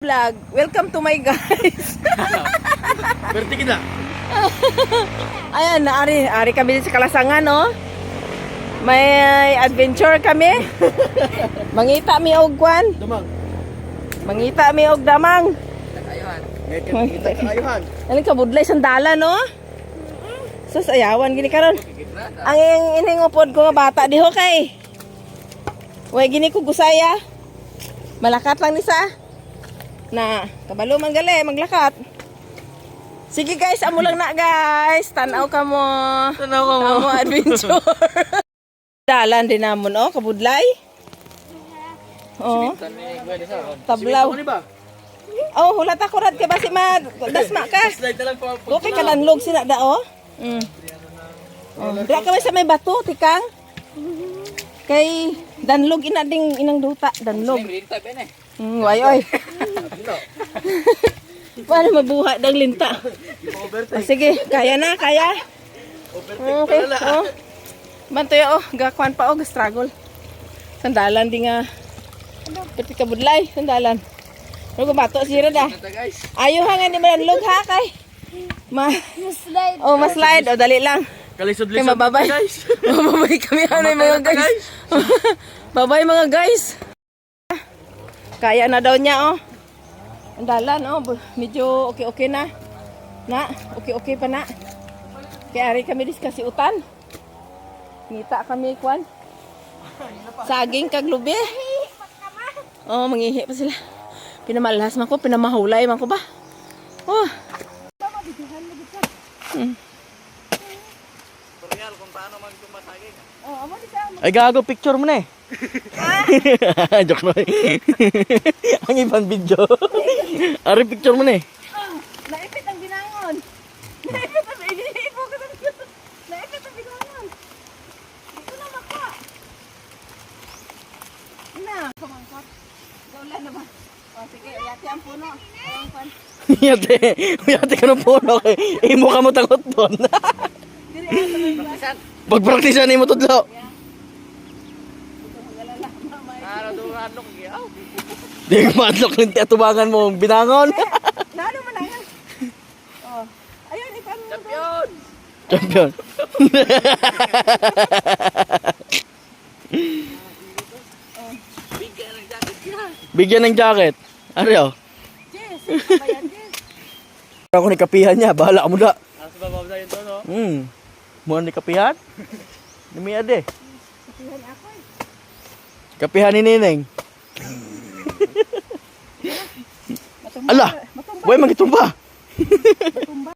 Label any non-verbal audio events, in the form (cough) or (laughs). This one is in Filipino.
vlog. Welcome to my guys. (laughs) Berti kita. Ayan, ari, ari kami din sa Kalasangan, no? May adventure kami. (laughs) Mangita mi og kwan. Dumang. Mangita mi og damang. Ngayon kita kaayuhan. Ano ka budlay sandala, no? Sus ayawan gini karon. Ang ing- iningopod ko nga bata diho kay. Way gini ko gusaya. Malakat lang ni sa. Na, kabalo man gali maglakat. Sige guys, amo lang na guys. Tanaw ka mo. Tanaw ka mo. Amo adventure. (laughs) Dalan din namon oh, kabudlay. Oh, tablaw. Oh, hulat ako rad kay basi ma dasma ka. Okay ka danlog sila da oh. Mm. Oh, dira kami sa may bato tikang. Kay danlog ina ding inang duta, danlog. Mm, way oy. (laughs) (laughs) Paano mabuhat ng linta? Oh, sige, kaya na, kaya. Okay. Oh. Bantoy oh, gakwan pa oh, struggle. Sandalan di nga. Pati ka budlay, sandalan. Ano ko bato si Rada? guys. Ayaw ha nga ni Manlog ha kay. Ma Oh, mas slide. O, dali lang. Kalisod Kay lisod. mababay. Guys. (laughs) mababay kami ano mga guys. (laughs) Babay mga guys. Kaya na daw niya oh. Ang dalan oh, medyo okay-okay na. Na, okay-okay pa na. Kaya ari kami diskasi utan. Ngita kami kwan. Saging kag lubi. Oh, mangihi pa sila. Pinamalas man ko, pinamahulay man ko ba? Oh. Hmm. Ay gago picture mo na eh. (laughs) Joke na. (laughs) Ang ibang video. (laughs) Ari picture mo na eh. Naipit ang binangon. Naipit ang iniipo ko ng Naipit ang binangon. Ito na maka. Na, kumangkot. Gaula na ba? O sige, yati ang puno. Yate, yate ka ng puno imo ka mo takot doon. Pagpraktisan ni mo tudlo. Di ka madlok ng tiatubangan mo, binangon. Nano man lang. Oh. Ayun, ipan mo. Champion. Champion. Bigyan ng jacket. Ano Jess, bayan Jess. Ako ni kapihan niya, bahala ka mo da. Asa ba ba yun to, no? Hmm. Muna ni kapihan? Nami ade. Sabihan ako eh. Kapihan ni. Matumba. Ala! Way, magitumba. Matumba.